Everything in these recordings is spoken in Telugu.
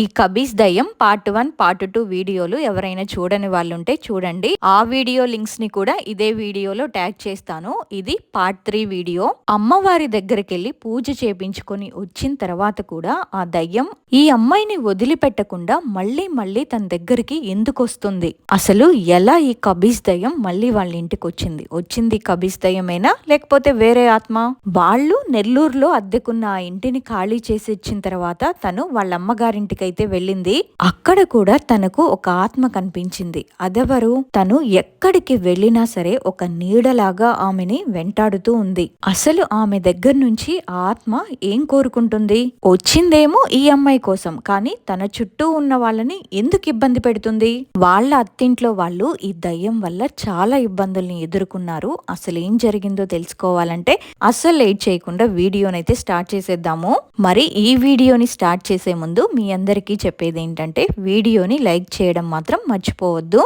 ఈ కబీస్ దయ్యం పార్ట్ వన్ పార్ట్ టూ వీడియోలు ఎవరైనా చూడని వాళ్ళు ఉంటే చూడండి. ఆ వీడియో లింక్స్ని కూడా ఇదే వీడియోలో ట్యాగ్ చేస్తాను. ఇది పార్ట్ త్రీ వీడియో. అమ్మవారి దగ్గరికి వెళ్ళి పూజ చేపించుకొని వచ్చిన తర్వాత కూడా ఆ దయ్యం ఈ అమ్మాయిని వదిలిపెట్టకుండా మళ్ళీ మళ్ళీ తన దగ్గరికి ఎందుకు వస్తుంది? అసలు ఎలా ఈ కబీస్ దయ్యం మళ్ళీ వాళ్ళ ఇంటికి వచ్చింది? వచ్చింది కబీస్ దయ్యమేనా? లేకపోతే వేరే ఆత్మ? వాళ్ళు నెల్లూరులో అద్దెకున్న ఆ ఇంటిని ఖాళీ చేసి ఇచ్చిన తర్వాత తను వాళ్ళ అమ్మగారింటికి అయితే వెళ్ళింది. అక్కడ కూడా తనకు ఒక ఆత్మ కనిపించింది. అదెవరు? తను ఎక్కడికి వెళ్ళినా సరే ఒక నీడలాగా ఆమెని వెంటాడుతూ ఉంది. అసలు ఆమె దగ్గర నుంచి ఆ ఆత్మ ఏం కోరుకుంటుంది? వచ్చిందేమో ఈ అమ్మాయి కోసం కానీ తన చుట్టూ ఉన్న వాళ్ళని ఎందుకు ఇబ్బంది పెడుతుంది? వాళ్ళ అత్తింట్లో వాళ్ళు ఈ దయ్యం వల్ల చాలా ఇబ్బందుల్ని ఎదుర్కొన్నారు. అసలు ఏం జరిగిందో తెలుసుకోవాలంటే అస్సలు లేట్ చేయకుండా వీడియోనైతే స్టార్ట్ చేసేద్దాము. మరి ఈ వీడియోని స్టార్ట్ చేసే ముందు మీ అందరికీ చెప్పేది ఏంటంటే వీడియోని లైక్ చేయడం మాత్రం మర్చిపోవద్దు.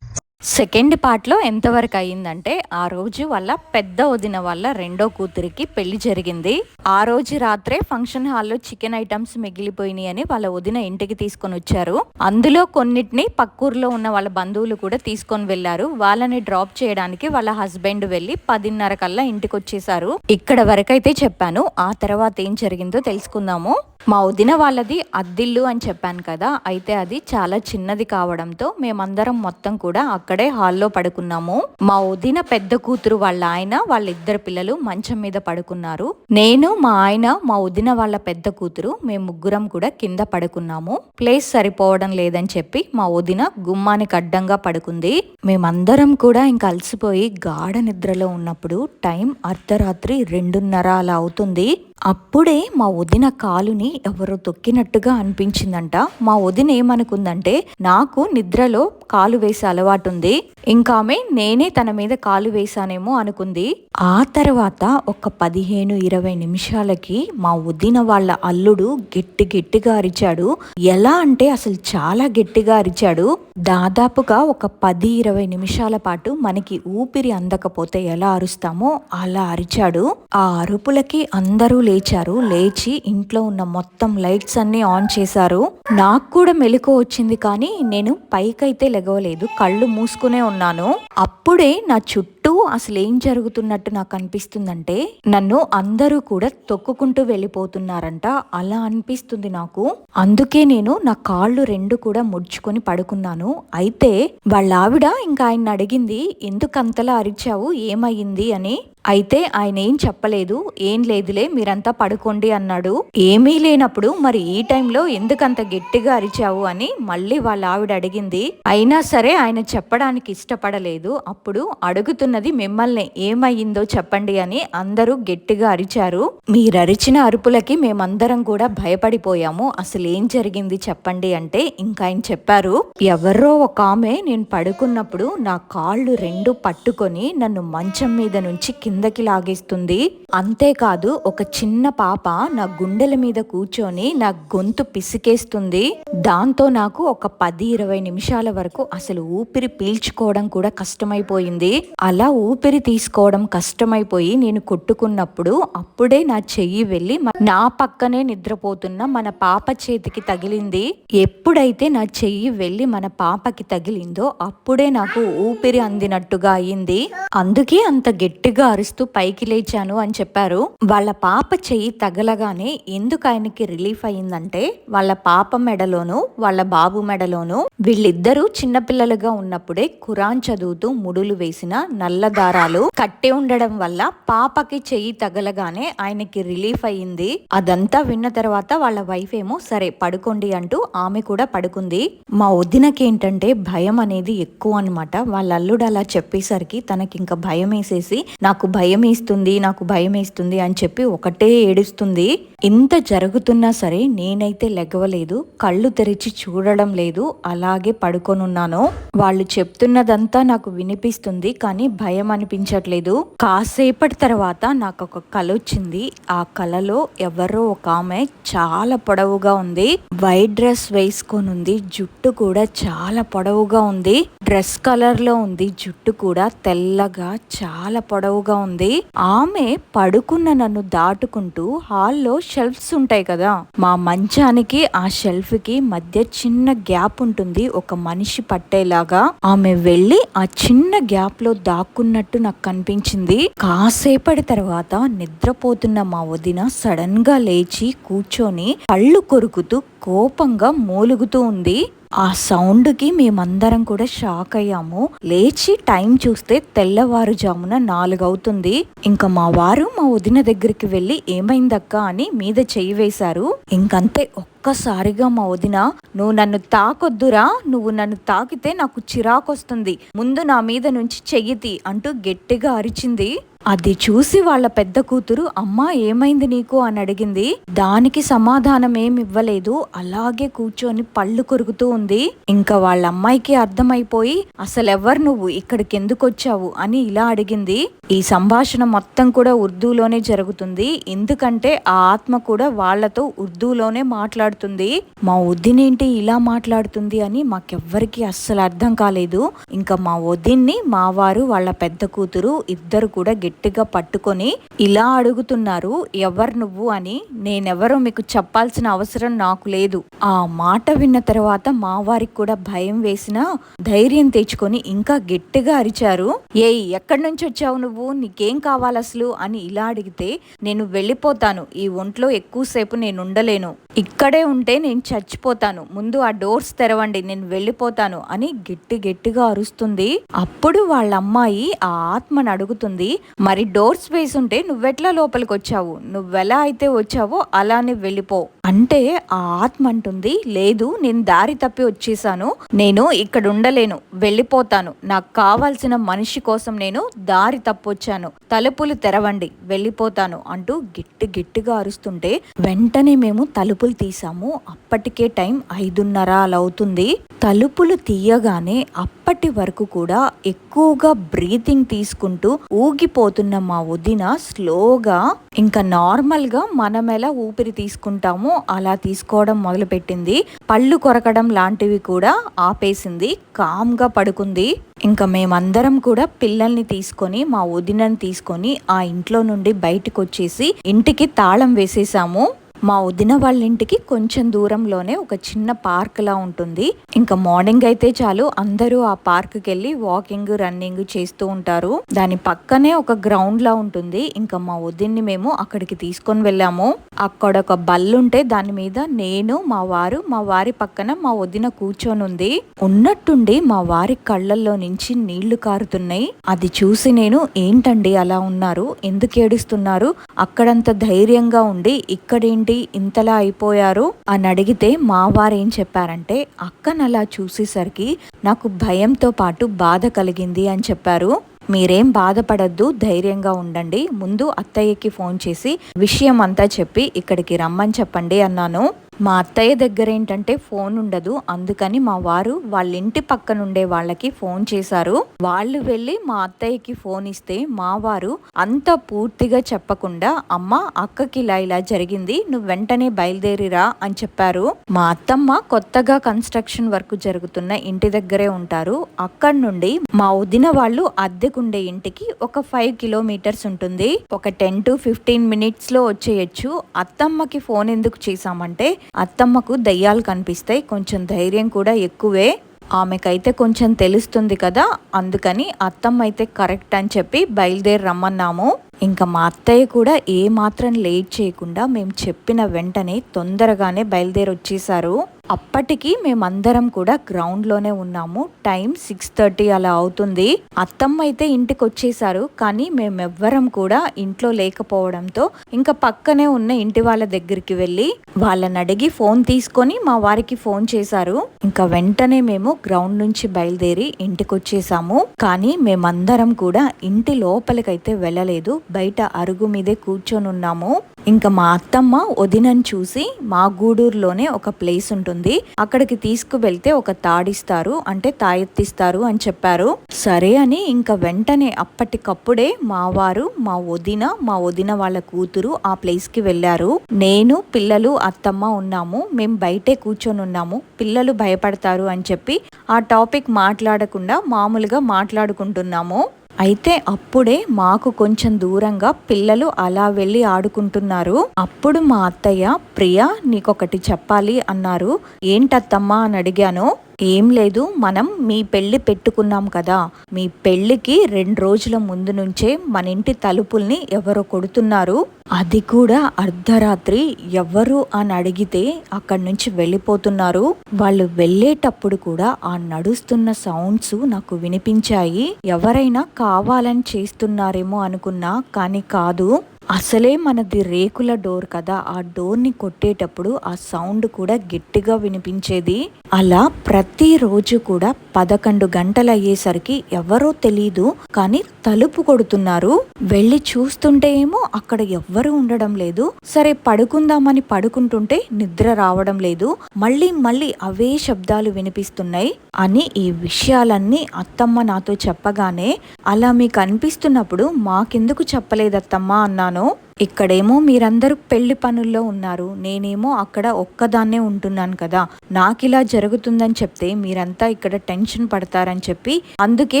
సెకండ్ పార్ట్లో ఎంతవరకు అయ్యిందంటే ఆ రోజు వాళ్ళ పెద్ద వదిన వాళ్ళ రెండో కూతురికి పెళ్ళి జరిగింది. ఆ రోజు రాత్రే ఫంక్షన్ హాల్లో చికెన్ ఐటమ్స్ మిగిలిపోయినాయి అని వాళ్ళ వదిన ఇంటికి తీసుకొని వచ్చారు. అందులో కొన్నిటిని పక్కూర్లో ఉన్న వాళ్ళ బంధువులు కూడా తీసుకొని వెళ్ళారు వాళ్ళని డ్రాప్ చేయడానికి వాళ్ళ హస్బెండ్ వెళ్ళి పదిన్నర కల్లా ఇంటికి వచ్చేసారు ఇక్కడ వరకైతే చెప్పాను. ఆ తర్వాత ఏం జరిగిందో తెలుసుకుందాము. మా వదిన వాళ్ళది అద్దిల్లు అని చెప్పాను కదా అయితే అది చాలా చిన్నది కావడంతో మేమందరం మొత్తం కూడా అక్కడే హాల్లో పడుకున్నాము. మా వదిన పెద్ద కూతురు వాళ్ళ ఆయన వాళ్ళ ఇద్దరు పిల్లలు మంచం మీద పడుకున్నారు. నేను మా ఆయన మా వదిన వాళ్ళ పెద్ద కూతురు మేము ముగ్గురం కూడా కింద పడుకున్నాము. ప్లేస్ సరిపోవడం లేదని చెప్పి మా వదిన గుమ్మానికి అడ్డంగా పడుకుంది. మేమందరం కూడా ఇంకా అలసిపోయి గాఢ నిద్రలో ఉన్నప్పుడు టైం అర్ధరాత్రి రెండున్నర అలా అవుతుంది. అప్పుడే మా వదిన కాలుని ఎవరో తొక్కినట్టుగా అనిపించిందంట. మా వదిన ఏమనుకుందంటే నాకు నిద్రలో కాలు వేసే అలవాటు ఉంది. ఇంకా ఆమె నేనే తన మీద కాలు వేశానేమో అనుకుంది. ఆ తర్వాత ఒక పదిహేను ఇరవై నిమిషాలకి మా వదిన వాళ్ళ అల్లుడు గట్టి గట్టిగా అరిచాడు. ఎలా అంటే అసలు చాలా గట్టిగా అరిచాడు. దాదాపుగా ఒక పది ఇరవై నిమిషాల పాటు మనకి ఊపిరి అందకపోతే ఎలా అరుస్తామో అలా అరిచాడు. ఆ అరుపులకి అందరూ లేచారు. లేచి ఇంట్లో ఉన్న మొత్తం లైట్స్ అన్ని ఆన్ చేశారు. నాకు కూడా మెలకు వచ్చింది కానీ నేను పైకైతే లెగవలేదు. కళ్ళు మూసుకునే ఉన్నాను అప్పుడే నా చుట్టూ చుట్టూ అసలు ఏం జరుగుతున్నట్టు నాకు అనిపిస్తుందంటే నన్ను అందరూ కూడా తొక్కుకుంటూ వెళ్ళిపోతున్నారంట. అలా అనిపిస్తుంది నాకు. అందుకే నేను నా కాళ్ళు రెండు కూడా ముడుచుకొని పడుకున్నాను. అయితే వాళ్ళ ఆవిడ ఇంకా ఆయన అడిగింది ఎందుకు అంతలా అరిచావు? ఏమయ్యింది? అని. అయితే ఆయన ఏం చెప్పలేదు. ఏం లేదులే మీరంతా పడుకోండి అన్నాడు. ఏమీ లేనప్పుడు మరి ఈ టైంలో ఎందుకంత గట్టిగా అరిచావు? అని మళ్ళీ వాళ్ళ ఆవిడ అడిగింది. అయినా సరే ఆయన చెప్పడానికి ఇష్టపడలేదు. అప్పుడు అడుగుతున్న అడుగుతున్నది మిమ్మల్ని ఏమయ్యిందో చెప్పండి అని అందరూ గట్టిగా అరిచారు. మీరరిచిన అరుపులకి మేమందరం కూడా భయపడిపోయాము. అసలు ఏం జరిగింది చెప్పండి అంటే ఇంకా ఆయన చెప్పారు ఎవరో ఒక ఆమె నేను పడుకున్నప్పుడు నా కాళ్ళు రెండు పట్టుకొని నన్ను మంచం మీద నుంచి కిందకి లాగేస్తుంది. అంతేకాదు ఒక చిన్న పాప నా గుండెల మీద కూర్చొని నా గొంతు పిసికేస్తుంది. దాంతో నాకు ఒక పది ఇరవై నిమిషాల వరకు అసలు ఊపిరి పీల్చుకోవడం కూడా కష్టమైపోయింది. అలా ఊపిరి తీసుకోవడం కష్టమైపోయి నేను కొట్టుకున్నప్పుడు అప్పుడే నా చెయ్యి వెళ్ళి నా పక్కనే నిద్రపోతున్న మన పాప చేతికి తగిలింది. ఎప్పుడైతే నా చెయ్యి వెళ్ళి మన పాపకి తగిలిందో అప్పుడే నాకు ఊపిరి అందినట్టుగా అయింది అందుకే అంత గట్టిగా అరుస్తూ పైకి లేచాను అని చెప్పారు. వాళ్ళ పాప చెయ్యి తగలగానే ఎందుకు ఆయనకి రిలీఫ్ అయిందంటే వాళ్ళ పాప మెడలోను వాళ్ళ బాబు మెడలోను వీళ్ళిద్దరూ చిన్నపిల్లలుగా ఉన్నప్పుడే ఖురాన్ చదువుతూ ముడులు వేసిన నల్ల దారాలు కట్టి ఉండడం వల్ల పాపకి చెయ్యి తగలగానే ఆయనకి రిలీఫ్ అయ్యింది. అదంతా విన్న తర్వాత వాళ్ళ వైఫ్ ఏమో సరే పడుకోండి అంటూ ఆమె కూడా పడుకుంది. మా వదినకి ఏంటంటే భయం అనేది ఎక్కువ అనమాట వాళ్ళ అల్లుడు అలా చెప్పేసరికి తనకి ఇంకా భయం వేసేసి నాకు భయం వేస్తుంది నాకు భయం వేస్తుంది అని చెప్పి ఒకటే ఏడుస్తుంది. ఇంత జరుగుతున్నా సరే నేనైతే లెగవలేదు కళ్ళు తెరిచి చూడడం లేదు అలాగే పడుకొనున్నాను. వాళ్ళు చెప్తున్నదంతా నాకు వినిపిస్తుంది కానీ భయం అనిపించట్లేదు. కాసేపటి తర్వాత నాకు ఒక కళ వచ్చింది ఆ కళలో ఎవరో ఒక ఆమె చాలా పొడవుగా ఉంది. వైట్ డ్రెస్ వేసుకొని ఉంది జుట్టు కూడా చాలా పొడవుగా ఉంది. డ్రెస్ కలర్లో ఉంది. జుట్టు కూడా తెల్లగా చాలా పొడవుగా ఉంది. ఆమె పడుకున్న నన్ను దాటుకుంటూ హాల్లో షెల్ఫ్స్ ఉంటాయి కదా. మా మంచానికి ఆ షెల్ఫ్కి మధ్య చిన్న గ్యాప్ ఉంటుంది. ఒక మనిషి పట్టేలాగా ఆమె వెళ్ళి ఆ చిన్న గ్యాప్లో దాక్కున్నట్టు నాకు కనిపించింది. కాసేపటి తర్వాత నిద్రపోతున్న మా వదిన సడన్గా లేచి కూర్చొని కళ్ళు కొరుకుతూ కోపంగా మూలుగుతూ ఉంది. ఆ సౌండ్కి మేమందరం కూడా షాక్ అయ్యాము. లేచి టైం చూస్తే తెల్లవారుజామున నాలుగు అవుతుంది ఇంకా మా వారు మా వదిన దగ్గరికి వెళ్ళి ఏమైందక్క? అని మీద చెయ్యి వేశారు. ఇంకంతే ఒక్కసారిగా మా వదిన నువ్వు నన్ను తాకొద్దురా నువ్వు నన్ను తాకితే నాకు చిరాకొస్తుంది. ముందు నా మీద నుంచి చెయ్యితి అంటూ గట్టిగా అరిచింది. అది చూసి వాళ్ళ పెద్ద కూతురు అమ్మా ఏమైంది నీకు? అని అడిగింది. దానికి సమాధానం ఏమి ఇవ్వలేదు. అలాగే కూర్చొని పళ్ళు కొరుకుతూ ఉంది. ఇంకా వాళ్ళ అమ్మాయికి అర్థమైపోయి అసలు ఎవరు నువ్వు? ఇక్కడికి ఎందుకు వచ్చావు అని ఇలా అడిగింది. ఈ సంభాషణ మొత్తం కూడా ఉర్దూలోనే జరుగుతుంది. ఎందుకంటే ఆ ఆత్మ కూడా వాళ్ళతో ఉర్దూలోనే మాట్లాడుతుంది. మా వదినేంటి ఇలా మాట్లాడుతుంది? అని మాకెవ్వరికి అస్సలు అర్థం కాలేదు. ఇంకా మా వదిన్ని మా వారు వాళ్ళ పెద్ద కూతురు ఇద్దరు కూడా గట్టిగా పట్టుకొని ఇలా అడుగుతున్నారు ఎవరు నువ్వు? అని. నేనెవరో మీకు చెప్పాల్సిన అవసరం నాకు లేదు. ఆ మాట విన్న తర్వాత మా వారికి కూడా భయం వేసినా ధైర్యం తెచ్చుకొని ఇంకా గట్టిగా అరిచారు. ఏయ్ ఎక్కడి నుంచి వచ్చావు నువ్వు? నీకేం కావాలి అసలు అని ఇలా అడిగితే నేను వెళ్ళిపోతాను. ఈ ఒంట్లో ఎక్కువసేపు నేను ఉండలేను. ఇక్కడే ఉంటే నేను చచ్చిపోతాను. ముందు ఆ డోర్స్ తెరవండి నేను వెళ్ళిపోతాను అని గట్టి గట్టిగా అరుస్తుంది. అప్పుడు వాళ్ళ అమ్మాయి ఆ ఆత్మను అడుగుతుంది మరి డోర్స్ వేసి ఉంటే నువ్వెట్లా లోపలికి వచ్చావు నువ్వెలా అయితే వచ్చావో అలానే వెళ్ళిపో. అంటే ఆ ఆత్మ అంటుంది లేదు నేను దారి తప్పి వచ్చేసాను. నేను ఇక్కడ ఉండలేను వెళ్ళిపోతాను. నాకు కావాల్సిన మనిషి కోసం నేను దారి తప్పొచ్చాను. తలుపులు తెరవండి వెళ్ళిపోతాను అంటూ గిట్టి గిట్టిగా అరుస్తుంటే వెంటనే మేము తలుపు తలుపులు తీసాము అప్పటికే టైం ఐదున్నర అలా అవుతుంది తలుపులు తీయగానే అప్పటి వరకు కూడా ఎక్కువగా బ్రీతింగ్ తీసుకుంటూ ఊగిపోతున్న మా వదిన స్లోగా ఇంకా నార్మల్గా మనం ఎలా ఊపిరి తీసుకుంటామో అలా తీసుకోవడం మొదలుపెట్టింది. పళ్ళు కొరకడం లాంటివి కూడా ఆపేసింది. కామ్గా పడుకుంది. ఇంకా మేమందరం కూడా పిల్లల్ని తీసుకొని మా వదినని తీసుకొని ఆ ఇంట్లో నుండి బయటకు వచ్చేసి ఇంటికి తాళం వేసేసాము. మా వదిన వాళ్ళ ఇంటికి కొంచెం దూరంలోనే ఒక చిన్న పార్క్ లా ఉంటుంది. ఇంకా మార్నింగ్ అయితే చాలు అందరూ ఆ పార్క్కి వెళ్ళి వాకింగ్ రన్నింగ్ చేస్తూ ఉంటారు. దాని పక్కనే ఒక గ్రౌండ్ లా ఉంటుంది. ఇంకా మా వదిన్ని మేము అక్కడికి తీసుకొని వెళ్ళాము. అక్కడ ఒక బల్లు ఉంటే దాని మీద నేను మా వారు మా వారి పక్కన మా వదిన కూర్చొని ఉంది. ఉన్నట్టుండి మా వారి కళ్ళల్లో నుంచి నీళ్ళు కారుతున్నాయి. అది చూసి నేను ఏంటండి అలా ఉన్నారు? ఎందుకు ఏడుస్తున్నారు? అక్కడంత ధైర్యంగా ఉండి ఇక్కడేంటి ఇంతలా అయిపోయారు? అని అడిగితే మా వారు ఏం చెప్పారంటే అక్కనలా చూసేసరికి నాకు భయంతో పాటు బాధ కలిగింది అని చెప్పారు. మీరేం బాధపడద్దు ధైర్యంగా ఉండండి. ముందు అత్తయ్యకి ఫోన్ చేసి విషయం అంతా చెప్పి ఇక్కడికి రమ్మని చెప్పండి అన్నాను. మా అత్తయ్య దగ్గర ఏంటంటే ఫోన్ ఉండదు. అందుకని మా వారు వాళ్ళ ఇంటి పక్కన ఉండే వాళ్ళకి ఫోన్ చేశారు. వాళ్ళు వెళ్ళి మా అత్తయ్యకి ఫోన్ ఇస్తే మా వారు అంత పూర్తిగా చెప్పకుండా అమ్మ అక్కకి ఇలా ఇలా జరిగింది నువ్వు వెంటనే బయలుదేరిరా అని చెప్పారు. మా అత్తమ్మ కొత్తగా కన్స్ట్రక్షన్ వర్క్ జరుగుతున్న ఇంటి దగ్గరే ఉంటారు. అక్కడి నుండి మా వదిన వాళ్ళు అద్దెకుండే ఇంటికి ఒక ఫైవ్ కిలోమీటర్స్ ఉంటుంది. ఒక టెన్ టు ఫిఫ్టీన్ మినిట్స్లో వచ్చేయచ్చు. అత్తమ్మకి ఫోన్ ఎందుకు చేశామంటే అత్తమ్మకు దయ్యాలు కనిపిస్తాయి. కొంచెం ధైర్యం కూడా ఎక్కువే. ఆమెకైతే కొంచెం తెలుస్తుంది కదా. అందుకని అత్తమ్మ అయితే కరెక్ట్ అని చెప్పి బయలుదేరి రమ్మన్నాము. ఇంకా మా అత్తయ్య కూడా ఏ మాత్రం లేట్ చేయకుండా మేము చెప్పిన వెంటనే తొందరగానే బయలుదేరి వచ్చేసారు అప్పటికి మేమందరం కూడా గ్రౌండ్లోనే ఉన్నాము. టైం సిక్స్ థర్టీ అలా అవుతుంది. అత్తమ్మ అయితే ఇంటికి వచ్చేసారు కానీ మేమెవ్వరం కూడా ఇంట్లో లేకపోవడంతో ఇంకా పక్కనే ఉన్న ఇంటి వాళ్ళ దగ్గరికి వెళ్ళి వాళ్ళని అడిగి ఫోన్ తీసుకొని మా వారికి ఫోన్ చేశారు. ఇంకా వెంటనే మేము గ్రౌండ్ నుంచి బయలుదేరి ఇంటికి వచ్చేసాము కానీ మేమందరం కూడా ఇంటి లోపలికైతే వెళ్ళలేదు. బయట అరుగు మీదే కూర్చొని ఉన్నాము ఇంకా మా అత్తమ్మ వదినని చూసి మా గూడూరులోనే ఒక ప్లేస్ ఉంటుంది. అక్కడికి తీసుకువెళ్తే ఒక తాడిస్తారు అంటే తాయెత్తిస్తారు అని చెప్పారు. సరే అని ఇంకా వెంటనే అప్పటికప్పుడే మా వారు మా వదిన మా వదిన వాళ్ళ కూతురు ఆ ప్లేస్కి వెళ్ళారు. నేను పిల్లలు అత్తమ్మ ఉన్నాము. మేము బయటే కూర్చొని ఉన్నాము పిల్లలు భయపడతారు అని చెప్పి ఆ టాపిక్ మాట్లాడకుండా మామూలుగా మాట్లాడుకుంటున్నాము. అయితే అప్పుడే మాకు కొంచెం దూరంగా పిల్లలు అలా వెళ్ళి ఆడుకుంటున్నారు. అప్పుడు మా అత్తయ్య ప్రియా నీకొకటి చెప్పాలి అన్నారు. ఏంటత్తమ్మా అని అడిగాను. ఏం లేదు. మనం మీ పెళ్ళి పెట్టుకున్నాం కదా. మీ పెళ్ళికి రెండు రోజుల ముందు నుంచే మన ఇంటి తలుపుల్ని ఎవరో కొడుతున్నారు. అది కూడా అర్ధరాత్రి ఎవరు అని అడిగితే అక్కడి నుంచి వెళ్ళిపోతున్నారు. వాళ్ళు వెళ్ళేటప్పుడు కూడా ఆ నడుస్తున్న సౌండ్స్ నాకు వినిపించాయి. ఎవరైనా కావాలని చేస్తున్నారేమో అనుకున్నా కానీ కాదు. అసలే మనది రేకుల డోర్ కదా ఆ డోర్ని కొట్టేటప్పుడు ఆ సౌండ్ కూడా గట్టిగా వినిపించేది. అలా ప్రతిరోజు కూడా పదకొండు గంటలు అయ్యేసరికి ఎవరో తెలీదు కానీ తలుపు కొడుతున్నారు. వెళ్ళి చూస్తుంటే ఏమో అక్కడ ఎవ్వరు ఉండడం లేదు. సరే పడుకుందామని పడుకుంటుంటే నిద్ర రావడం లేదు. మళ్ళీ మళ్ళీ అవే శబ్దాలు వినిపిస్తున్నాయి అని ఈ విషయాలన్నీ అత్తమ్మ నాతో చెప్పగానే అలా మీకు అనిపిస్తున్నప్పుడు మాకెందుకు చెప్పలేదత్తమ్మ అన్నాను. ano? ఇక్కడేమో మీరందరూ పెళ్ళి పనుల్లో ఉన్నారు. నేనేమో అక్కడ ఒక్కదాన్నే ఉంటున్నాను కదా. నాకు ఇలా జరుగుతుందని చెప్తే మీరంతా ఇక్కడ టెన్షన్ పడతారని చెప్పి అందుకే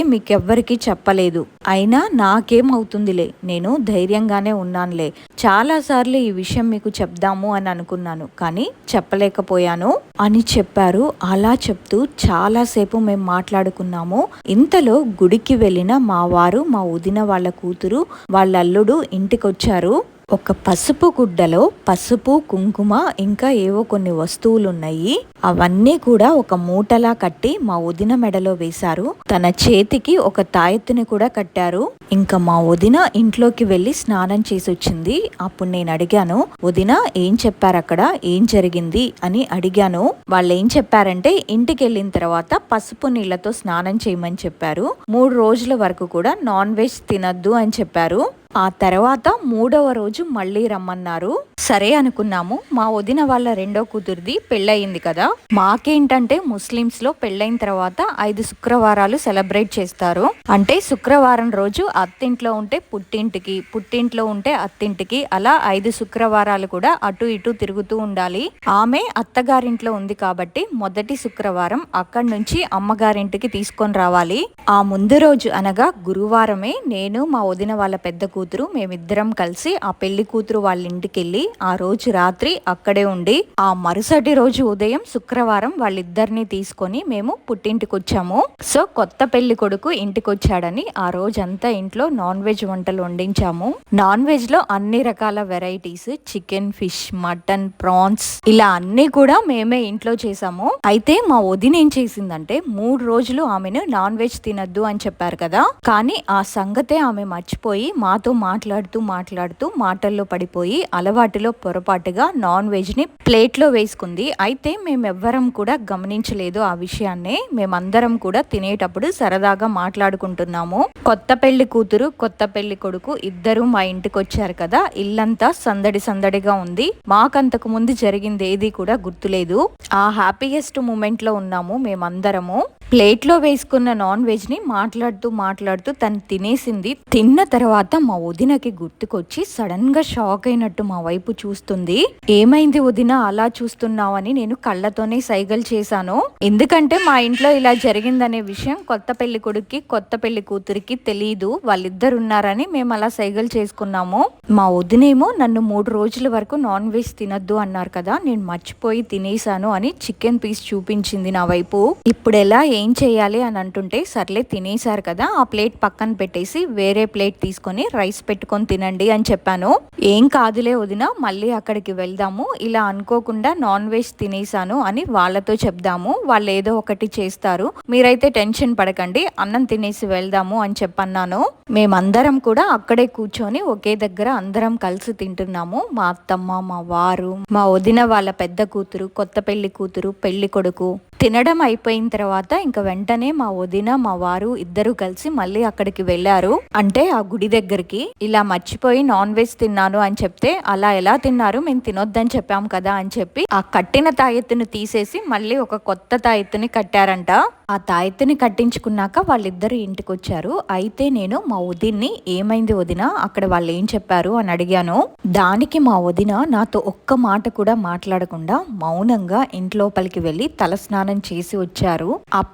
మీకెవ్వరికీ చెప్పలేదు. అయినా నాకేం అవుతుందిలే. నేను ధైర్యంగానే ఉన్నానులే. చాలా సార్లు ఈ విషయం మీకు చెప్దాము అని అనుకున్నాను. కానీ చెప్పలేకపోయాను అని చెప్పారు. అలా చెప్తూ చాలాసేపు మేము మాట్లాడుకున్నాము. ఇంతలో గుడికి వెళ్ళిన మా వారు మా వదిన వాళ్ళ కూతురు వాళ్ళ అల్లుడు ఇంటికొచ్చారు. ఒక పసుపు గుడ్డలో పసుపు కుంకుమ ఇంకా ఏవో కొన్ని వస్తువులు ఉన్నాయి అవన్నీ కూడా ఒక మూటలా కట్టి మా వదిన మెడలో వేశారు. తన చేతికి ఒక తాయెత్తుని కూడా కట్టారు. ఇంకా మా వదిన ఇంట్లోకి వెళ్ళి స్నానం చేసి వచ్చింది అప్పుడు నేను అడిగాను వదిన ఏం చెప్పారు అక్కడ ఏం జరిగింది? అని అడిగాను. వాళ్ళు ఏం చెప్పారంటే ఇంటికి వెళ్ళిన తర్వాత పసుపు నీళ్ళతో స్నానం చేయమని చెప్పారు. మూడు రోజుల వరకు కూడా నాన్ వెజ్ తినద్దు అని చెప్పారు. ఆ తర్వాత మూడవ రోజు మళ్ళీ రమ్మన్నారు. సరే అనుకున్నాము. మా వదిన వాళ్ళ రెండో కూతురిది పెళ్ళయింది కదా. మాకేంటంటే ముస్లిమ్స్లో పెళ్ళైన తర్వాత ఐదు శుక్రవారాలు సెలబ్రేట్ చేస్తారు. అంటే శుక్రవారం రోజు అత్తింట్లో ఉంటే పుట్టింటికి పుట్టింట్లో ఉంటే అత్తింటికి అలా ఐదు శుక్రవారాలు కూడా అటు ఇటు తిరుగుతూ ఉండాలి. ఆమె అత్తగారింట్లో ఉంది కాబట్టి మొదటి శుక్రవారం అక్కడి నుంచి అమ్మగారింటికి తీసుకొని రావాలి. ఆ ముందు రోజు అనగా గురువారమే నేను మా వదిన వాళ్ళ పెద్ద కూతురు మేమిద్దరం కలిసి ఆ పెళ్ళి కూతురు వాళ్ళ ఇంటికి వెళ్ళి ఆ రోజు రాత్రి అక్కడే ఉండి ఆ మరుసటి రోజు ఉదయం శుక్రవారం వాళ్ళిద్దరిని తీసుకొని మేము పుట్టింటికి వచ్చాము సో కొత్త పెళ్ళి కొడుకు ఇంటికి వచ్చాడని ఆ రోజంతా ఇంట్లో నాన్ వెజ్ వంటలు వండించాము. నాన్ వెజ్లో అన్ని రకాల varieties chicken fish mutton prawns ఇలా అన్ని కూడా మేమే ఇంట్లో చేసాము అయితే మా వదిన ఏం చేసిందంటే మూడు రోజులు ఆమెను నాన్ వెజ్ తినద్దు అని చెప్పారు కదా. కానీ ఆ సంగతే ఆమె మర్చిపోయి మాతో మాట్లాడుతూ మాట్లాడుతూ మాటల్లో పడిపోయి అలవాటులో పొరపాటుగా నాన్ వెజ్ని ప్లేట్లో వేసుకుంది. అయితే మేమెవ్వరం కూడా గమనించలేదు ఆ విషయాన్నే. మేమందరం కూడా తినేటప్పుడు సరదాగా మాట్లాడుకుంటున్నాము. కొత్త పెళ్ళి కూతురు కొత్త పెళ్ళి కొడుకు ఇద్దరు మా ఇంటికి వచ్చారు కదా. ఇల్లంతా సందడి సందడిగా ఉంది. మాకంతకు ముందు జరిగింది ఏది కూడా గుర్తులేదు. ఆ హ్యాపీయెస్ట్ మూమెంట్లో ఉన్నాము మేమందరము. ప్లేట్లో వేసుకున్న నాన్ వెజ్ని మాట్లాడుతూ మాట్లాడుతూ తను తినేసింది. తిన్న తర్వాత మా వదినకి గుర్తుకొచ్చి సడన్గా షాక్ అయినట్టు మా వైపు చూస్తుంది. ఏమైంది వదిన అలా చూస్తున్నావని నేను కళ్ళతోనే సైగలు చేశాను. ఎందుకంటే మా ఇంట్లో ఇలా జరిగిందనే విషయం కొత్త పెళ్ళి కొడుక్కి కొత్త పెళ్ళి కూతురికి తెలియదు వాళ్ళిద్దరు ఉన్నారని మేము అలా సైగలు చేసుకున్నాము. మా వదినేమో నన్ను మూడు రోజుల వరకు నాన్ వెజ్ తినద్దు అన్నారు కదా నేను మర్చిపోయి తినేసాను అని చికెన్ పీస్ చూపించింది నా వైపు. ఇప్పుడు ఎలా ఏం చేయాలి అని అంటుంటే సర్లే తినేశారు కదా ఆ ప్లేట్ పక్కన పెట్టేసి వేరే ప్లేట్ తీసుకొని రైస్ పెట్టుకొని తినండి అని చెప్పాను. ఏం కాదులే వదిన మళ్ళీ అక్కడికి వెళ్దాము. ఇలా అనుకోకుండా నాన్ వెజ్ తినేసాను అని వాళ్ళతో చెప్దాము. వాళ్ళు ఏదో ఒకటి చేస్తారు. మీరైతే టెన్షన్ పడకండి అన్నం తినేసి వెళ్దాము అని చెప్పన్నాను. మేమందరం కూడా అక్కడే కూర్చొని ఒకే దగ్గర అందరం కలిసి తింటున్నాము. మా అత్తమ్మ మా వారు మా వదిన వాళ్ళ పెద్ద కూతురు కొత్త పెళ్ళి కూతురు పెళ్ళి కొడుకు. తినడం అయిపోయిన తర్వాత ఇంకా వెంటనే మా వదిన మా వారు ఇద్దరు కలిసి మళ్ళీ అక్కడికి వెళ్ళారు. అంటే ఆ గుడి దగ్గరికి ఇలా మర్చిపోయి నాన్ వెజ్ తిన్నాను అని చెప్తే అలా ఎలా తిన్నారు? మేము తినొద్దని చెప్పాం కదా అని చెప్పి ఆ కట్టిన తాయెత్తును తీసేసి మళ్ళీ ఒక కొత్త తాయెత్తుని కట్టారంట. ఆ తాయెత్తుని కట్టించుకున్నాక వాళ్ళిద్దరు ఇంటికి వచ్చారు అయితే నేను మా వదిన్ని ఏమైంది వదిన? అక్కడ వాళ్ళు ఏం చెప్పారు? అని అడిగాను. దానికి మా వదిన నాతో ఒక్క మాట కూడా మాట్లాడకుండా మౌనంగా ఇంట్లోపలికి వెళ్ళి తలస్నానం చేసి వచ్చారు.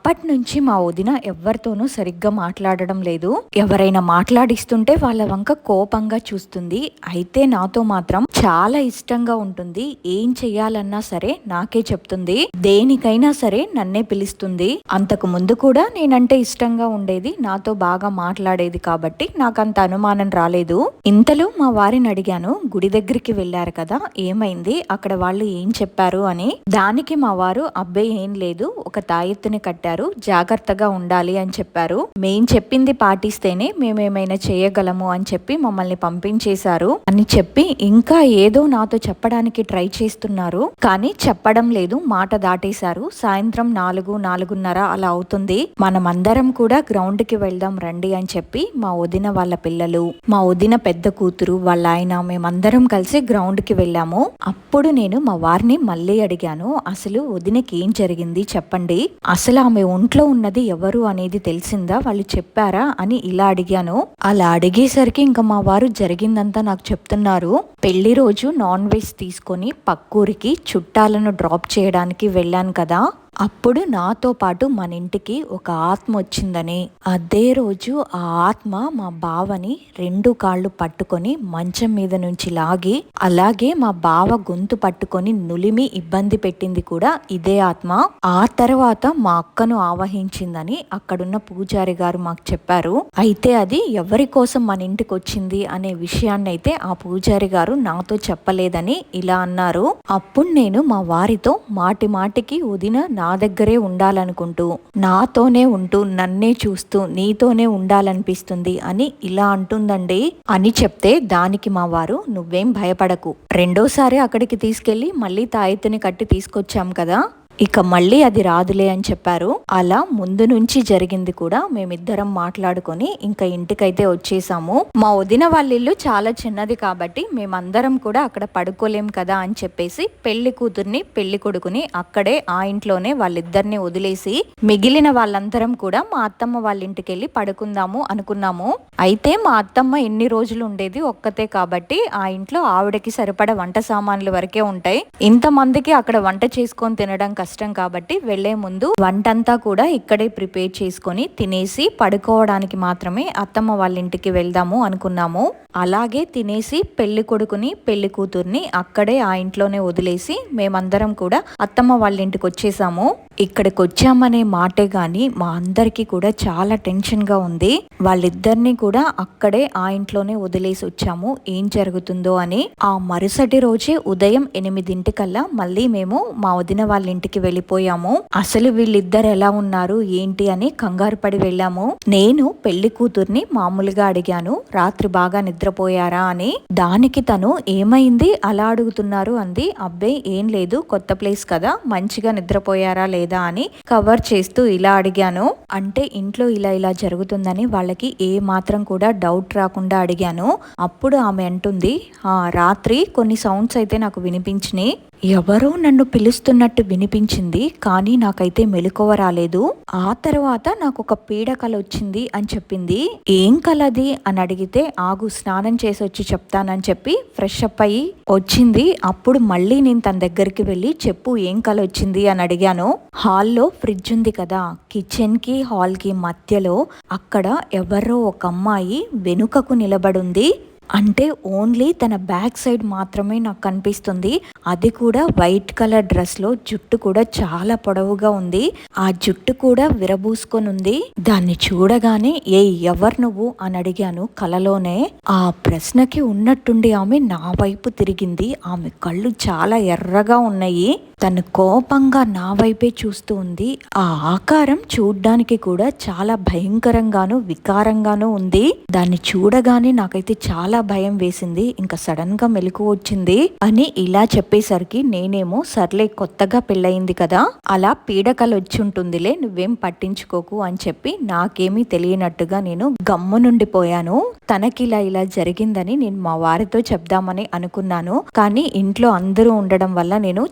అప్పటి నుంచి మా వదిన ఎవరితోనూ సరిగ్గా మాట్లాడడం లేదు. ఎవరైనా మాట్లాడిస్తుంటే వాళ్ళ వంక కోపంగా చూస్తుంది. అయితే నాతో మాత్రం చాలా ఇష్టంగా ఉంటుంది. ఏం చెయ్యాలన్నా సరే నాకే చెప్తుంది. దేనికైనా సరే నన్నే పిలుస్తుంది. అంతకు ముందు కూడా నేనంటే ఇష్టంగా ఉండేది నాతో బాగా మాట్లాడేది కాబట్టి నాకంత అనుమానం రాలేదు. ఇంతలో మా వారిని అడిగాను గుడి దగ్గరికి వెళ్ళారు కదా ఏమైంది? అక్కడ వాళ్ళు ఏం చెప్పారు? అని. దానికి మా వారు అబ్బాయి ఏం లేదు. ఒక తాయెత్తుని కట్టారు. జాగ్రత్తగా ఉండాలి అని చెప్పారు. మేం చెప్పింది పాటిస్తేనే మేమేమైనా చేయగలము అని చెప్పి మమ్మల్ని పంపించేశారు. అని చెప్పి ఇంకా ఏదో నాతో చెప్పడానికి ట్రై చేస్తున్నారు. కానీ చెప్పడం లేదు మాట దాటేశారు. సాయంత్రం నాలుగు నాలుగున్నర అలా అవుతుంది. మనమందరం కూడా గ్రౌండ్కి వెళ్దాం రండి అని చెప్పి మా వదిన వాళ్ళ పిల్లలు మా వదిన పెద్ద కూతురు వాళ్ళ ఆయన మేమందరం కలిసి గ్రౌండ్కి వెళ్ళాము. అప్పుడు నేను మా వారిని మళ్ళీ అడిగాను అసలు వదినకి ఏం జరిగింది? చెప్పండి. అసలు ఆమె ఒంట్లో ఉన్నది ఎవరు అనేది తెలిసిందా? వాళ్ళు చెప్పారా? అని ఇలా అడిగాను. అలా అడిగేసరికి ఇంకా మా వారు జరిగిందంతా నాకు చెప్తున్నారు. పెళ్ళి రోజు నాన్ వెజ్ తీసుకొని పక్కూరికి చుట్టాలను డ్రాప్ చేయడానికి వెళ్ళాను కదా. అప్పుడు నాతో పాటు మన ఇంటికి ఒక ఆత్మ వచ్చిందని. అదే రోజు ఆ ఆత్మ మా బావని రెండు కాళ్ళు పట్టుకొని మంచం మీద నుంచి లాగి అలాగే మా బావ గొంతు పట్టుకొని నులిమి ఇబ్బంది పెట్టింది కూడా ఇదే ఆత్మ. ఆ తర్వాత మా అక్కను ఆవహించిందని అక్కడున్న పూజారి గారు మాకు చెప్పారు. అయితే అది ఎవరి కోసం మన ఇంటికి వచ్చింది అనే విషయాన్ని అయితే ఆ పూజారి గారు నాతో చెప్పలేదని ఇలా అన్నారు. అప్పుడు నేను మా వారితో మాటి మాటికి వదిన నా నా దగ్గరే ఉండాలనుకుంటూ నాతోనే ఉంటూ నన్నే చూస్తూ నీతోనే ఉండాలనిపిస్తుంది అని ఇలా అంటుందండి. అని చెప్తే దానికి మా వారు నువ్వేం భయపడకు. రెండోసారి అక్కడికి తీసుకెళ్ళి మళ్ళీ తాయెత్తుని కట్టి తీసుకొచ్చాం కదా. ఇక మళ్ళీ అది రాదులే అని చెప్పారు. అలా ముందు నుంచి జరిగింది కూడా మేమిద్దరం మాట్లాడుకొని ఇంకా ఇంటికైతే వచ్చేసాము. మా వదిన వాళ్ళ ఇల్లు చాలా చిన్నది కాబట్టి మేమందరం కూడా అక్కడ పడుకోలేం కదా అని చెప్పేసి పెళ్ళి కూతుర్ని పెళ్ళి కొడుకుని అక్కడే ఆ ఇంట్లోనే వాళ్ళిద్దరిని వదిలేసి మిగిలిన వాళ్ళందరం కూడా మా అత్తమ్మ వాళ్ళ ఇంటికి వెళ్ళి పడుకుందాము అనుకున్నాము. అయితే మా అత్తమ్మ ఎన్ని రోజులు ఉండేది ఒక్కతే కాబట్టి ఆ ఇంట్లో ఆవిడకి సరిపడ వంట సామాన్లు వరకే ఉంటాయి. ఇంతమందికి అక్కడ వంట చేసుకొని తినడం కష్టం కాబట్టి వెళ్ళే ముందు వంటంతా కూడా ఇక్కడే ప్రిపేర్ చేసుకొని తినేసి పడుకోవడానికి మాత్రమే అత్తమ్మ వాళ్ళ ఇంటికి వెళ్దాము అనుకున్నాము. అలాగే తినేసి పెళ్ళి కొడుకుని పెళ్ళి కూతుర్ని అక్కడే ఆ ఇంట్లోనే వదిలేసి మేమందరం కూడా అత్తమ్మ వాళ్ళ ఇంటికి వచ్చేసాము. ఇక్కడికి వచ్చామనే మాటే గాని మా అందరికీ కూడా చాలా టెన్షన్గా ఉంది. వాళ్ళిద్దరిని కూడా అక్కడే ఆ ఇంట్లోనే వదిలేసి వచ్చాము. ఏం జరుగుతుందో అని ఆ మరుసటి రోజే ఉదయం ఎనిమిదింటికల్లా మళ్ళీ మేము మా వదిన వాళ్ళ ఇంటికి వెళ్ళిపోయాము. అసలు వీళ్ళిద్దరు ఎలా ఉన్నారు? ఏంటి? అని కంగారు పడి వెళ్ళాము. నేను పెళ్ళి కూతుర్ని మామూలుగా అడిగాను. రాత్రి బాగా నిద్రపోయారా అని. దానికి తను ఏమైంది? అలా అడుగుతున్నారు అంది. అబ్బాయి ఏం లేదు. కొత్త ప్లేస్ కదా. మంచిగా నిద్రపోయారా లేదా అని కవర్ చేస్తూ ఇలా అడిగాను. అంటే ఇంట్లో ఇలా ఇలా జరుగుతుందని వాళ్ళకి ఏ మాత్రం కూడా డౌట్ రాకుండా అడిగాను. అప్పుడు ఆమె అంటుంది "ఆ, రాత్రి కొన్ని సౌండ్స్ అయితే నాకు వినిపించినాయి. ఎవరో నన్ను పిలుస్తున్నట్టు వినిపించింది కానీ నాకైతే మెలకువ రాలేదు. ఆ తర్వాత నాకు ఒక పీడ కల వచ్చింది అని చెప్పింది. ఏం కలది అని అడిగితే ఆగు స్నానం చేసి వచ్చి చెప్తానని చెప్పి ఫ్రెష్ అప్ అయ్యి వచ్చింది. అప్పుడు మళ్ళీ నేను తన దగ్గరికి వెళ్ళి చెప్పు ఏం కల వచ్చింది అని అడిగాను. హాల్లో ఫ్రిడ్జ్ ఉంది కదా కిచెన్కి హాల్కి మధ్యలో అక్కడ ఎవరో ఒక అమ్మాయి వెనుకకు నిలబడుంది అంటే ఓన్లీ తన బ్యాక్ సైడ్ మాత్రమే నాకు కనిపిస్తుంది. అది కూడా వైట్ కలర్ డ్రెస్లో జుట్టు కూడా చాలా పొడవుగా ఉంది. ఆ జుట్టు కూడా విరబూసుకొని ఉంది దాన్ని చూడగానే ఏ ఎవరు నువ్వు? అని అడిగాను కలలోనే. ఆ ప్రశ్నకి ఉన్నట్టుండి ఆమె నా వైపు తిరిగింది. ఆమె కళ్ళు చాలా ఎర్రగా ఉన్నాయి. తను కోపంగా నా వైపే చూస్తూ ఉంది. ఆ ఆకారం చూడ్డానికి కూడా చాలా భయంకరంగాను వికారంగాను ఉంది. దాన్ని చూడగానే నాకైతే చాలా భయం వేసింది. ఇంకా సడన్గా మెలకు వచ్చింది అని ఇలా చెప్పేసరికి నేనేమో సర్లే కొత్తగా పెళ్ళయింది కదా అలా పీడకలు వచ్చి ఉంటుందిలే నువ్వేం పట్టించుకోకు అని చెప్పి నాకేమీ తెలియనట్టుగా నేను గమ్మునుండిపోయాను తనకి ఇలా ఇలా జరిగిందని నేను మా వారితో చెప్దామని అనుకున్నాను. కానీ ఇంట్లో అందరూ ఉండడం వల్ల నేను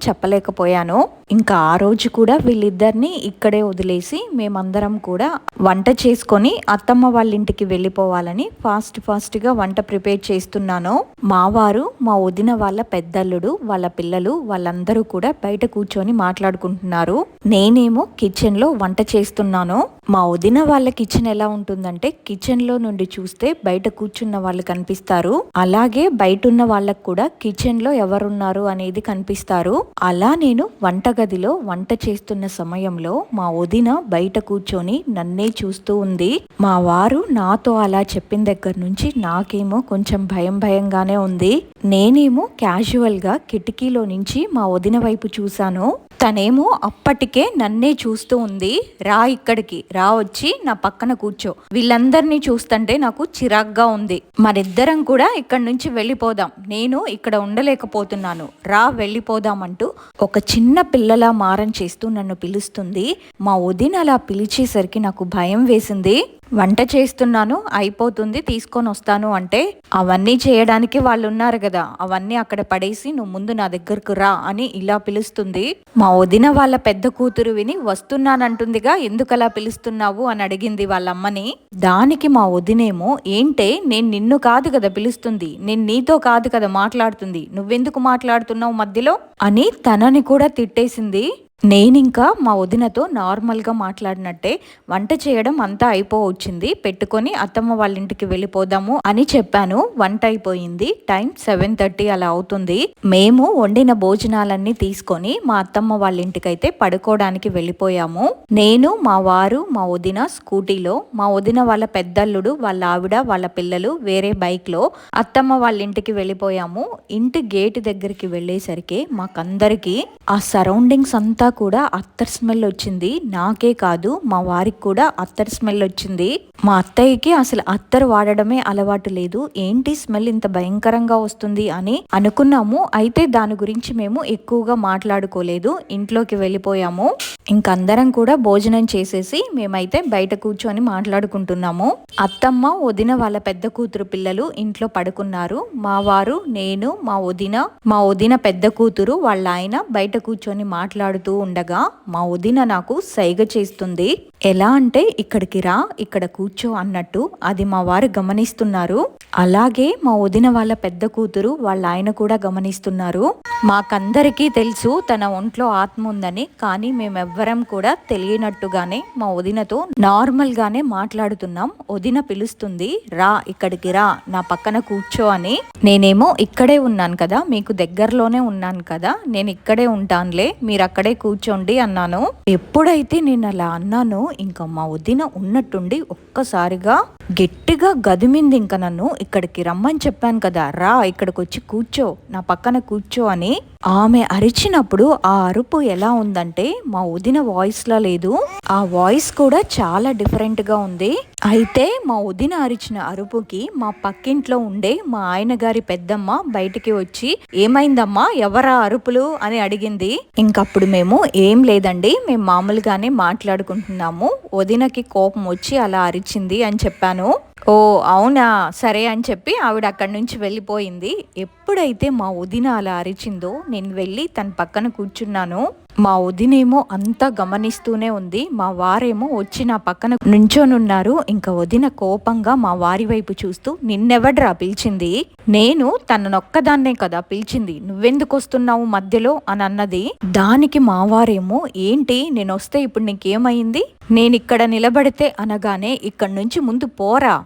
లేకపోయాను ఇంకా ఆ రోజు కూడా వీళ్ళిద్దరిని ఇక్కడే వదిలేసి మేమందరం కూడా వంట చేసుకొని అత్తమ్మ వాళ్ళ ఇంటికి వెళ్ళిపోవాలని ఫాస్ట్ ఫాస్ట్గా వంట ప్రిపేర్ చేస్తున్నాను. మా వారు మా వదిన వాళ్ళ పెద్దల్లుడు వాళ్ళ పిల్లలు వాళ్ళందరూ కూడా బయట కూర్చొని మాట్లాడుకుంటున్నారు. నేనేమో కిచెన్లో వంట చేస్తున్నాను. మా వదిన వాళ్ళ కిచెన్ ఎలా ఉంటుందంటే కిచెన్లో నుండి చూస్తే బయట కూర్చున్న వాళ్ళు కనిపిస్తారు. అలాగే బయట ఉన్న వాళ్ళకు కూడా కిచెన్లో ఎవరున్నారు అనేది కనిపిస్తారు. అలా నేను వంటగదిలో వంట చేస్తున్న సమయంలో మా వదిన బయట కూర్చొని నన్నే చూస్తూ ఉంది. మా వారు నాతో అలా చెప్పిన దగ్గర నుంచి నాకేమో కొంచెం భయం భయంగానే ఉంది. నేనేమో క్యాజువల్గా కిటికీలో నుంచి మా వదిన వైపు చూశాను. తనేమో అప్పటికే నన్నే చూస్తూ ఉంది. రా ఇక్కడికి రా వచ్చి నా పక్కన కూర్చో. వీళ్ళందరినీ చూస్తుంటే నాకు చిరాగ్గా ఉంది. మరిద్దరం కూడా ఇక్కడి నుంచి వెళ్ళిపోదాం. నేను ఇక్కడ ఉండలేకపోతున్నాను. రా వెళ్ళిపోదాం అంటూ ఒక చిన్న పిల్లలా మారం చేస్తూ నన్ను పిలుస్తుంది. మా వదిన అలా పిలిచేసరికి నాకు భయం వేసింది. వంట చేస్తున్నాను అయిపోతుంది తీసుకొని వస్తాను అంటే అవన్నీ చేయడానికి వాళ్ళు ఉన్నారు కదా. అవన్నీ అక్కడ పడేసి నువ్వు ముందు నా దగ్గరకు రా అని ఇలా పిలుస్తుంది. మా వదిన వాళ్ళ పెద్ద కూతురు విని వస్తున్నానంటుందిగా ఎందుకలా పిలుస్తున్నావు అని అడిగింది వాళ్ళ అమ్మని దానికి మా వదినేమో ఏంటే నేను నిన్ను కాదు కదా పిలుస్తుంది నేను నీతో కాదు కదా మాట్లాడుతుంది నువ్వెందుకు మాట్లాడుతున్నావు మధ్యలో? అని తనని కూడా తిట్టేసింది. నేనింకా మా వదినతో నార్మల్గా మాట్లాడినట్టే వంట చేయడం అంతా అయిపోవచ్చింది. పెట్టుకొని అత్తమ్మ వాళ్ళ ఇంటికి వెళ్ళిపోదాము అని చెప్పాను. వంట అయిపోయింది. టైం సెవెన్ థర్టీ అలా అవుతుంది. మేము వండిన భోజనాలన్నీ తీసుకొని మా అత్తమ్మ వాళ్ళ ఇంటికైతే పడుకోవడానికి వెళ్ళిపోయాము. నేను మా వారు మా వదిన స్కూటీలో మా వదిన వాళ్ళ పెద్దల్లుడు వాళ్ళ ఆవిడ వాళ్ళ పిల్లలు వేరే బైక్లో అత్తమ్మ వాళ్ళ ఇంటికి వెళ్ళిపోయాము. ఇంటి గేట్ దగ్గరికి వెళ్ళేసరికి మాకందరికీ ఆ సరౌండింగ్స్ అంతా కూడా అత్తర్ స్మెల్ వచ్చింది. నాకే కాదు మా వారికి కూడా అత్తర్ స్మెల్ వచ్చింది. మా అత్తయ్యకి అసలు అత్తర్ వాడడమే అలవాటు లేదు. ఏంటి స్మెల్ ఇంత భయంకరంగా వస్తుంది అని అనుకున్నాము. అయితే దాని గురించి మేము ఎక్కువగా మాట్లాడుకోలేదు. ఇంట్లోకి వెళ్ళిపోయాము. ఇంకందరం కూడా భోజనం చేసేసి మేమైతే బయట కూర్చొని మాట్లాడుకుంటున్నాము. అత్తమ్మ వదిన వాళ్ళ పెద్ద కూతురు పిల్లలు ఇంట్లో పడుకున్నారు. మా వారు నేను మా వదిన మా వదిన పెద్ద కూతురు వాళ్ళ ఆయన బయట కూర్చొని మాట్లాడుతూ ఉండగా మా వదిన నాకు సైగ చేస్తుంది. ఎలా అంటే ఇక్కడికి రా ఇక్కడ కూర్చో అన్నట్టు అది మా వారు గమనిస్తున్నారు. అలాగే మా వదిన వాళ్ళ పెద్ద కూతురు వాళ్ళ ఆయన కూడా గమనిస్తున్నారు. మాకందరికీ తెలుసు తన ఒంట్లో ఆత్మ ఉందని కానీ మేమెవ్వరం కూడా తెలియనట్టుగానే మా వదినతో నార్మల్గానే మాట్లాడుతున్నాం. వదిన పిలుస్తుంది రా ఇక్కడికి రా నా పక్కన కూర్చో అని. నేనేమో ఇక్కడే ఉన్నాను కదా మీకు దగ్గరలోనే ఉన్నాను కదా నేను ఇక్కడే ఉంటానులే మీరు అక్కడే కూర్చోండి అన్నాను. ఎప్పుడైతే నేను అలా అన్నానో ఇంకా మా వదిన ఉన్నట్టుండి ఒక్కసారిగా గట్టిగా గదిమింది ఇంకా నన్ను. ఇక్కడికి రమ్మని చెప్పాను కదా రా ఇక్కడికి వచ్చి కూర్చో నా పక్కన కూర్చో అని ఆమె అరిచినప్పుడు ఆ అరుపు ఎలా ఉందంటే మా వదిన వాయిస్లా లేదు. ఆ వాయిస్ కూడా చాలా డిఫరెంట్గా ఉంది. అయితే మా వదిన అరిచిన అరుపుకి మా పక్కింట్లో ఉండే మా ఆయన గారి పెద్దమ్మ బయటికి వచ్చి ఏమైందమ్మా ఎవరా అరుపులు? అని అడిగింది. ఇంకప్పుడు మేము ఏం లేదండి మేము మామూలుగానే మాట్లాడుకుంటున్నాము. వదినకి కోపం వచ్చి అలా అరిచింది అని చెప్పాను. ¿No? ఓ అవునా? సరే అని చెప్పి ఆవిడ అక్కడి నుంచి వెళ్ళిపోయింది. ఎప్పుడైతే మా వదిన అలా అరిచిందో నేను వెళ్ళి తన పక్కన కూర్చున్నాను. మా వదినేమో అంతా గమనిస్తూనే ఉంది. మా వారేమో వచ్చి నా పక్కన నుంచోనున్నారు. ఇంకా వదిన కోపంగా మా వారి వైపు చూస్తూ నిన్నెవడ్రా పిలిచింది? నేను తననొక్కదాన్నే కదా పిలిచింది. నువ్వెందుకు వస్తున్నావు మధ్యలో? అని అన్నది. దానికి మా వారేమో ఏంటి? నేను వస్తే ఇప్పుడు నీకేమైంది? నేను ఇక్కడ నిలబడితే అనగానే ఇక్కడి నుంచి ముందు పోరా.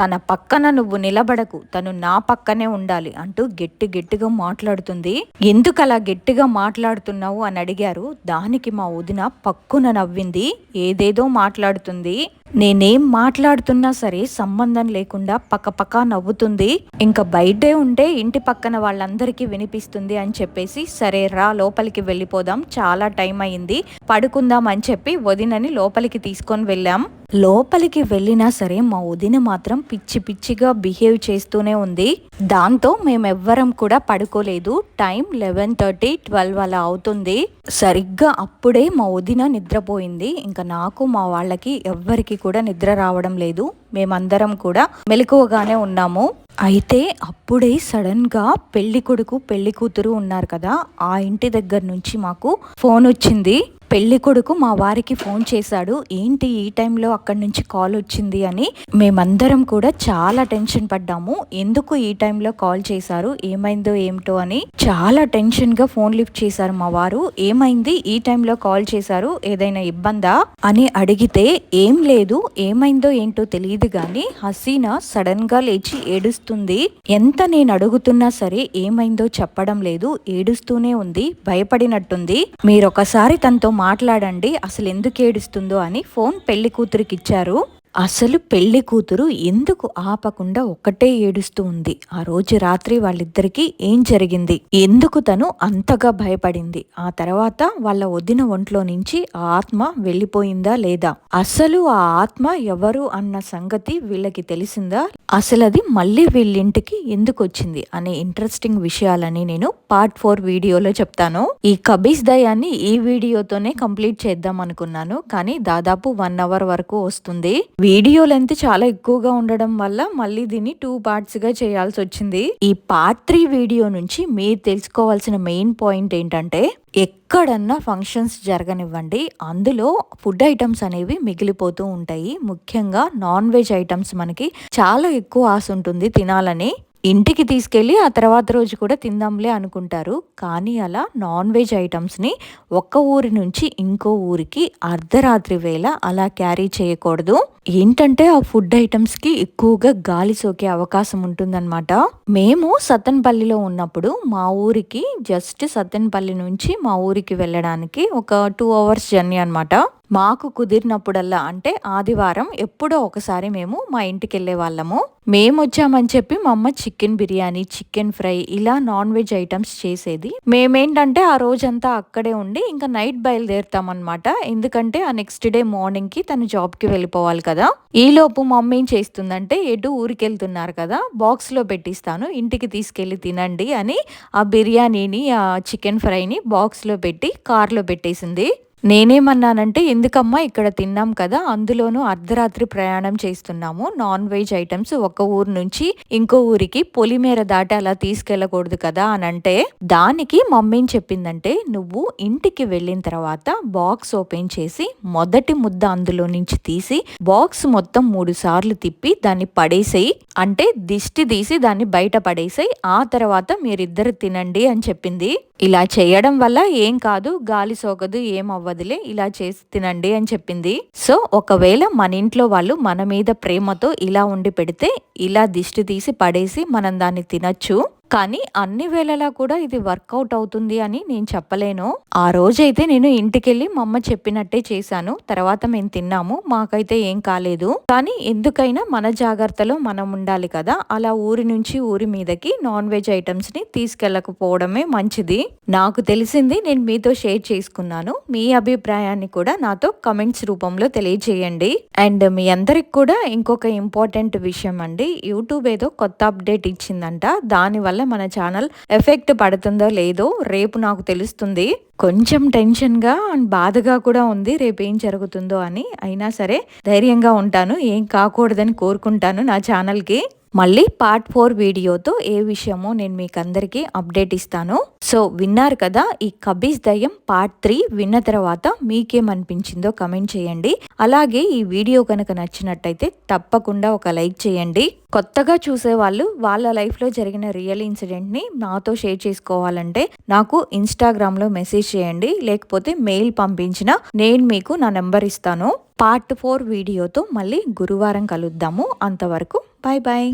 తన పక్కన నువ్వు నిలబడకు తను నా పక్కనే ఉండాలి అంటూ గట్టి గట్టిగా మాట్లాడుతుంది. ఎందుకు అలా గట్టిగా మాట్లాడుతున్నావు అని అడిగారు. దానికి మా వదిన పక్కున నవ్వింది. ఏదేదో మాట్లాడుతుంది. నేనేం మాట్లాడుతున్నా సరే సంబంధం లేకుండా పక్కపక్క నవ్వుతుంది. ఇంకా బయటే ఉంటే ఇంటి పక్కన వాళ్ళందరికీ వినిపిస్తుంది అని చెప్పేసి సరే రా లోపలికి వెళ్ళిపోదాం. చాలా టైం అయింది. పడుకుందాం అని చెప్పి వదినని లోపలికి తీసుకొని వెళ్ళాం. లోపలికి వెళ్ళినా సరే మా వదిన మాత్రం పిచ్చి పిచ్చిగా బిహేవ్ చేస్తూనే ఉంది. దాంతో మేమెవ్వరం కూడా పడుకోలేదు. టైం లెవెన్ థర్టీ ట్వెల్వ్ అలా అవుతుంది. సరిగ్గా అప్పుడే మా వదిన నిద్రపోయింది. ఇంకా నాకు మా వాళ్ళకి ఎవ్వరికి కూడా నిద్ర రావడం లేదు. మేమందరం కూడా మెలకువగానే ఉన్నాము. అయితే అప్పుడే సడన్గా పెళ్ళి కొడుకు పెళ్ళి కూతురు ఉన్నారు కదా ఆ ఇంటి దగ్గర నుంచి మాకు ఫోన్ వచ్చింది. పెళ్ళి కొడుకు మా వారికి ఫోన్ చేశాడు. ఏంటి ఈ టైంలో అక్కడి నుంచి కాల్ వచ్చింది అని మేమందరం కూడా చాలా టెన్షన్ పడ్డాము. ఎందుకు ఈ టైంలో కాల్ చేశారు? ఏమైందో ఏమిటో అని చాలా టెన్షన్గా ఫోన్ లిఫ్ట్ చేశారు మా వారు. ఏమైంది? ఈ టైంలో కాల్ చేశారు? ఏదైనా ఇబ్బందా? అని అడిగితే ఏం లేదు. ఏమైందో ఏంటో తెలియదు గాని హసీనా సడన్గా లేచి ఏడుస్తుంది. ఎంత నేను అడుగుతున్నా సరే ఏమైందో చెప్పడం లేదు. ఏడుస్తూనే ఉంది. భయపడినట్టుంది. మీరొకసారి తనతో మాట్లాడండి అసలు ఎందుకు ఏడుస్తుందో అని ఫోన్ పెళ్ళి కూతురికి ఇచ్చారు. అసలు పెళ్ళి కూతురు ఎందుకు ఆపకుండా ఒక్కటే ఏడుస్తూ ఉంది. ఆ రోజు రాత్రి వాళ్ళిద్దరికీ ఏం జరిగింది? ఎందుకు తను అంతగా భయపడింది? ఆ తర్వాత వాళ్ళ వదిన ఒంట్లో నుంచి ఆ ఆత్మ వెళ్ళిపోయిందా లేదా? అసలు ఆ ఆత్మ ఎవరు అన్న సంగతి వీళ్ళకి తెలిసిందా? అసలు అది మళ్ళీ వీళ్ళింటికి ఎందుకు వచ్చింది? అనే ఇంట్రెస్టింగ్ విషయాలని నేను పార్ట్ ఫోర్ వీడియోలో చెప్తాను. ఈ కబీస్ దయాన్ని ఈ వీడియోతోనే కంప్లీట్ చేద్దాం అనుకున్నాను. కానీ దాదాపు వన్ అవర్ వరకు వస్తుంది. వీడియో లెంత్ చాలా ఎక్కువగా ఉండడం వల్ల మళ్ళీ దీన్ని టూ పార్ట్స్గా చేయాల్సి వచ్చింది. ఈ పార్ట్ త్రీ వీడియో నుంచి మీరు తెలుసుకోవాల్సిన మెయిన్ పాయింట్ ఏంటంటే ఎక్కడన్నా ఫంక్షన్స్ జరగనివ్వండి. అందులో ఫుడ్ ఐటమ్స్ అనేవి మిగిలిపోతూ ఉంటాయి. ముఖ్యంగా నాన్ వెజ్ ఐటమ్స్ మనకి చాలా ఎక్కువ ఆశ ఉంటుంది తినాలని. ఇంటికి తీసుకెళ్ళి ఆ తర్వాత రోజు కూడా తిందాంలే అనుకుంటారు. కానీ అలా నాన్ వెజ్ ఐటమ్స్ని ఒక్క ఊరి నుంచి ఇంకో ఊరికి అర్ధరాత్రి వేళ అలా క్యారీ చేయకూడదు. ఏంటంటే ఆ ఫుడ్ ఐటమ్స్కి ఎక్కువగా గాలి సోకే అవకాశం ఉంటుందన్నమాట. మేము సత్తెనపల్లిలో ఉన్నప్పుడు మా ఊరికి జస్ట్ సత్తెనపల్లి నుంచి మా ఊరికి వెళ్ళడానికి ఒక టూ అవర్స్ జర్నీ అనమాట మాకు కుదిరినప్పుడల్లా అంటే ఆదివారం ఎప్పుడో ఒకసారి మేము మా ఇంటికి వెళ్ళే వాళ్ళము. మేము వచ్చామని చెప్పి మా అమ్మ చికెన్ బిర్యానీ చికెన్ ఫ్రై ఇలా నాన్ వెజ్ ఐటమ్స్ చేసేది. మేమేంటంటే ఆ రోజంతా అక్కడే ఉండి ఇంకా నైట్ బయలుదేరుతామన్నమాట. ఎందుకంటే ఆ నెక్స్ట్ డే మార్నింగ్కి తన జాబ్కి వెళ్ళిపోవాలి కదా. ఈలోపు మమ్మీ ఏం చేస్తుందంటే ఎటు ఊరికెళ్తున్నారు కదా బాక్స్లో పెట్టిస్తాను ఇంటికి తీసుకెళ్ళి తినండి అని ఆ బిర్యానీని ఆ చికెన్ ఫ్రైని బాక్స్లో పెట్టి కార్లో పెట్టేసింది. నేనేమన్నానంటే ఎందుకమ్మా ఇక్కడ తిన్నాం కదా అందులోనూ అర్ధరాత్రి ప్రయాణం చేస్తున్నాము. నాన్ వెజ్ ఐటమ్స్ ఒక ఊరు నుంచి ఇంకో ఊరికి పొలిమేర దాటి అలా తీసుకెళ్ళకూడదు కదా అని అంటే దానికి మమ్మీ చెప్పిందంటే నువ్వు ఇంటికి వెళ్ళిన తర్వాత బాక్స్ ఓపెన్ చేసి మొదటి ముద్ద అందులో నుంచి తీసి బాక్స్ మొత్తం మూడు సార్లు తిప్పి దాన్ని పడేసేయి. అంటే దిష్టి తీసి దాన్ని బయట పడేసేయి. ఆ తర్వాత మీరిద్దరు తినండి అని చెప్పింది. ఇలా చేయడం వల్ల ఏం కాదు గాలి సోకదు ఏమవ్వదు వదిలే ఇలా చేసి తినండి అని చెప్పింది. సో ఒకవేళ మన ఇంట్లో వాళ్ళు మన మీద ప్రేమతో ఇలా ఉండి పెడితే ఇలా దిష్టి తీసి పడేసి మనం దాన్ని తినచ్చు. కానీ అన్ని వేళలా కూడా ఇది వర్కౌట్ అవుతుంది అని నేను చెప్పలేను. ఆ రోజైతే నేను ఇంటికెళ్ళి మా అమ్మ చెప్పినట్టే చేశాను. తర్వాత మేము తిన్నాము. మాకైతే ఏం కాలేదు. కానీ ఎందుకైనా మన జాగ్రత్తలో మనం ఉండాలి కదా. అలా ఊరి నుంచి ఊరి మీదకి నాన్ వెజ్ ఐటమ్స్ని తీసుకెళ్ళకపోవడమే మంచిది. నాకు తెలిసింది నేను మీతో షేర్ చేసుకున్నాను. మీ అభిప్రాయాన్ని కూడా నాతో కమెంట్స్ రూపంలో తెలియజేయండి. అండ్ మీ అందరికి కూడా ఇంకొక ఇంపార్టెంట్ విషయం అండి. యూట్యూబ్ ఏదో కొత్త అప్డేట్ ఇచ్చిందంట. దానివల్ల మన ఛానల్ ఎఫెక్ట్ పడుతుందో లేదో రేపు నాకు తెలుస్తుంది. కొంచెం టెన్షన్గా అండ్ బాధగా కూడా ఉంది. రేపు ఏం జరుగుతుందో అని అయినా సరే ధైర్యంగా ఉంటాను. ఏం కాకూడదని కోరుకుంటాను నా ఛానల్కి. మళ్ళీ పార్ట్ ఫోర్ వీడియోతో ఏ విషయమో నేను మీకు అందరికీ అప్డేట్ ఇస్తాను. సో విన్నారు కదా ఈ కబీజ్ దయ్యం పార్ట్ త్రీ విన్న తర్వాత మీకేమనిపించిందో కమెంట్ చేయండి. అలాగే ఈ వీడియో కనుక నచ్చినట్టయితే తప్పకుండా ఒక లైక్ చేయండి. కొత్తగా చూసే వాళ్ళు వాళ్ళ లైఫ్లో జరిగిన రియల్ ఇన్సిడెంట్ని నాతో షేర్ చేసుకోవాలంటే నాకు ఇన్స్టాగ్రామ్లో మెసేజ్ చేయండి. లేకపోతే మెయిల్ పంపించిన నేను మీకు నా నెంబర్ ఇస్తాను. పార్ట్ ఫోర్ వీడియోతో మళ్ళీ గురువారం కలుద్దాము. అంతవరకు బాయ్ బాయ్